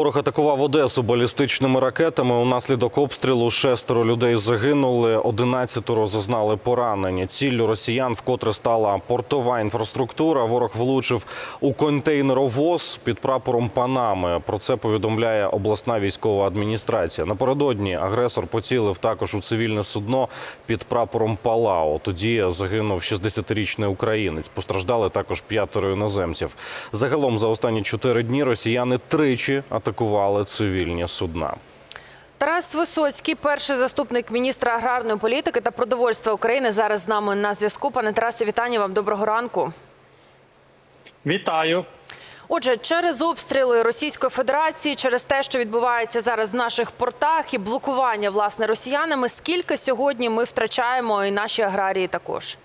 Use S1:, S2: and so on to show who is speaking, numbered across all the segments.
S1: Ворог атакував Одесу балістичними ракетами. Унаслідок обстрілу шестеро людей загинули, одинадцятеро зазнали поранення. Ціллю росіян вкотре стала портова інфраструктура. Ворог влучив у контейнеровоз під прапором Панами. Про це повідомляє обласна військова адміністрація. Напередодні агресор поцілив також у цивільне судно під прапором Палао. Тоді загинув 60-річний українець. Постраждали також п'ятеро іноземців. Загалом за останні чотири дні росіяни тричі атакували цивільні судна.
S2: Тарас Висоцький, перший заступник міністра аграрної політики та продовольства України, зараз з нами на зв'язку. Пане Тарасе, вітання вам. Доброго ранку.
S3: Вітаю.
S2: Отже, через обстріли Російської Федерації, через те, що відбувається зараз в наших портах, і блокування власне росіянами, скільки сьогодні ми втрачаємо, і наші аграрії також.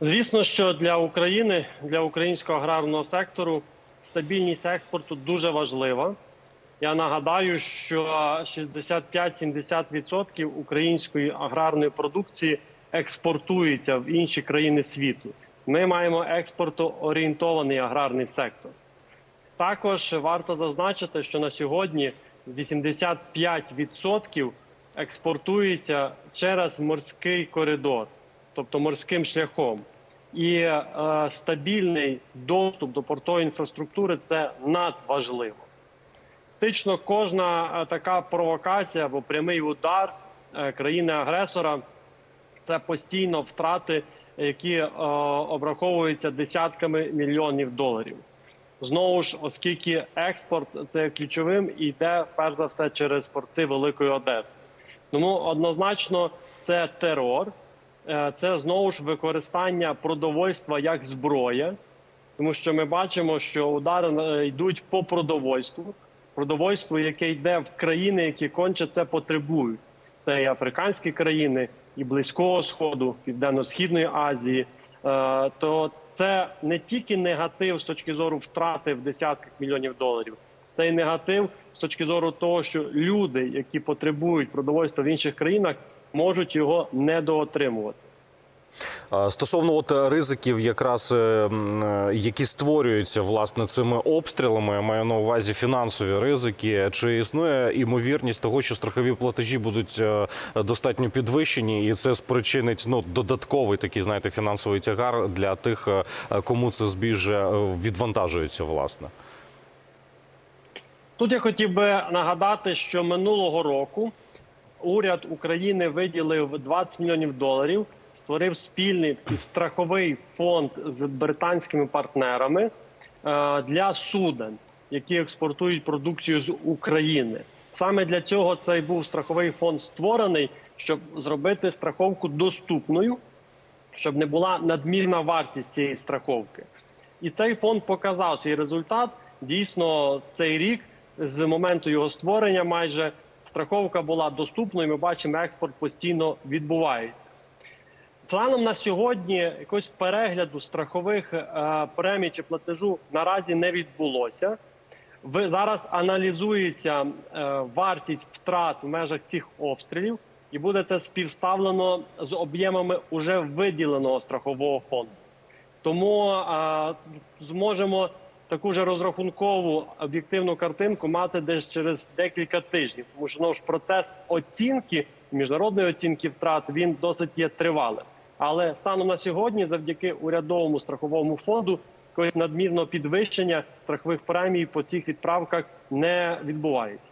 S3: Звісно, що для України, для українського аграрного сектору стабільність експорту дуже важлива. Я нагадаю, що 65-70% української аграрної продукції експортується в інші країни світу. Ми маємо експортоорієнтований аграрний сектор. Також варто зазначити, що на сьогодні 85% експортується через морський коридор, тобто морським шляхом. І е, стабільний доступ до портової інфраструктури це надважливо. Фактично, кожна е, така провокація або прямий удар е, країни-агресора це постійно втрати, які е, обраховуються десятками мільйонів доларів. Знову ж, оскільки експорт це ключовим і йде перш за все через порти Великої Одеси. Тому однозначно це терор, це знову ж використання продовольства як зброя, тому що ми бачимо, що удари е, йдуть по продовольству, продовольство, яке йде в країни, які конче це потребують. Це і африканські країни, і Близького Сходу, Південно-Східної Азії. Е, То це не тільки негатив з точки зору втрати в десятках мільйонів доларів, це і негатив з точки зору того, що люди, які потребують продовольства в інших країнах, можуть його недоотримувати.
S1: Стосовно от е, ризиків, якраз е, е, які створюються власне цими обстрілами, я маю на увазі фінансові ризики. Чи існує імовірність того, що страхові платежі будуть достатньо підвищені, і це спричинить ну додатковий такий, знаєте, фінансовий тягар для тих, кому це збіжжя е, відвантажується, власне.
S3: Тут я хотів би нагадати, що минулого року уряд України виділив 20 мільйонів доларів, створив спільний страховий фонд з британськими партнерами е, для суден, які експортують продукцію з України. Саме для цього цей був страховий фонд створений, щоб зробити страховку доступною, щоб не була надмірна вартість цієї страховки. І цей фонд показав свій результат. Дійсно, цей рік з моменту його створення майже страховка була доступною. Ми бачимо, експорт постійно відбувається. Планом на сьогодні якогось перегляду страхових е, премій чи платежу наразі не відбулося. Зараз аналізується е, вартість втрат в межах цих обстрілів, і буде це співставлено з об'ємами уже виділеного страхового фонду. Тому е, зможемо таку ж розрахункову об'єктивну картинку мати десь через декілька тижнів, тому що ну, ж процес оцінки міжнародної оцінки втрат він досить є тривалим. Але станом на сьогодні, завдяки урядовому страховому фонду, якогось надмірного підвищення страхових премій по цих відправках не відбувається.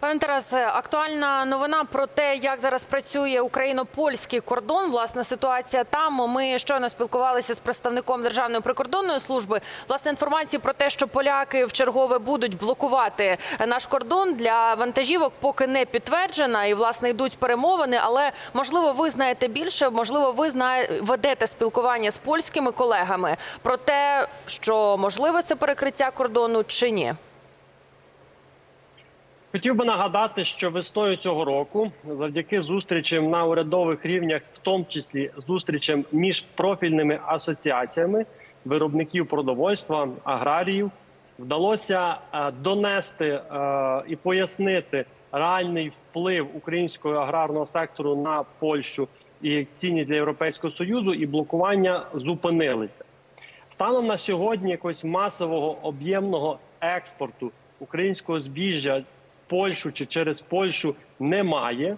S2: Пане Тарасе, актуальна новина про те, як зараз працює україно-польський кордон. Власне, ситуація там. Ми щойно спілкувалися з представником Державної прикордонної служби. Власне, інформації про те, що поляки в чергове будуть блокувати наш кордон для вантажівок, поки не підтверджена. І власне йдуть перемовини. Але можливо, ви знаєте більше, можливо, ви знає, ведете спілкування з польськими колегами про те, що можливе це перекриття кордону чи ні.
S3: Хотів би нагадати, що весною цього року, завдяки зустрічам на урядових рівнях, в тому числі зустрічам між профільними асоціаціями виробників продовольства, аграріїв, вдалося е, донести е, і пояснити реальний вплив українського аграрного сектору на Польщу і цінні для Європейського союзу, і блокування зупинилися. Станом на сьогодні якогось масового об'ємного експорту українського збіжжя Польщу чи через Польщу немає.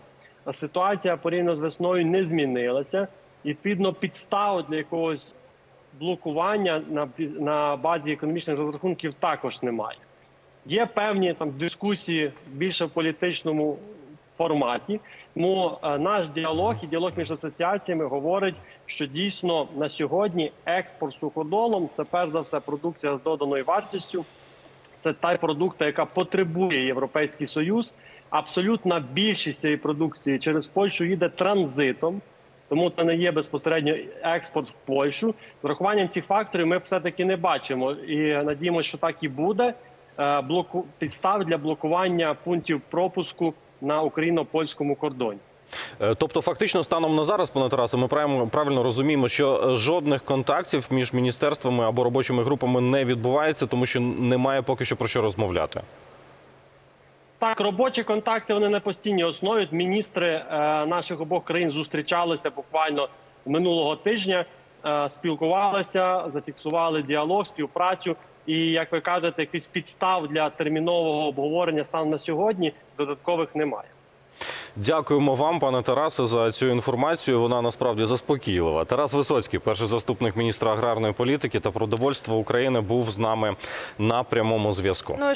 S3: Ситуація порівняно з весною не змінилася. І, Відповідно, підстав для якогось блокування на, на базі економічних розрахунків також немає. Є певні там дискусії більше в політичному форматі. Тому е, наш діалог і діалог між асоціаціями говорить, що дійсно на сьогодні експорт суходолом це перш за все продукція з доданою вартістю. Це та продукція, яка потребує Європейський Союз. Абсолютна більшість цієї продукції через Польщу їде транзитом, тому це не є безпосередньо експорт в Польщу. З врахуванням цих факторів ми все таки не бачимо і надіємося, що так і буде. Е, Блоку підстав для блокування пунктів пропуску на україно-польському кордоні.
S1: Е, Тобто, фактично, станом на зараз, пане Тарасе, ми правильно, розуміємо, що е, жодних контактів між міністерствами або робочими групами не відбувається, тому що немає поки що про що розмовляти.
S3: Так, робочі контакти вони на постійній основі. Міністри е, наших обох країн зустрічалися буквально минулого тижня, спілкувалися, зафіксували діалог, співпрацю. І як ви кажете, якихось підстав для термінового обговорення станом на сьогодні додаткових немає.
S1: Дякуємо вам, пане Тарасе, за цю інформацію. Вона насправді заспокійлива. Тарас Висоцький, перший заступник міністра аграрної політики та продовольства України, був з нами на прямому зв'язку.
S2: Ну,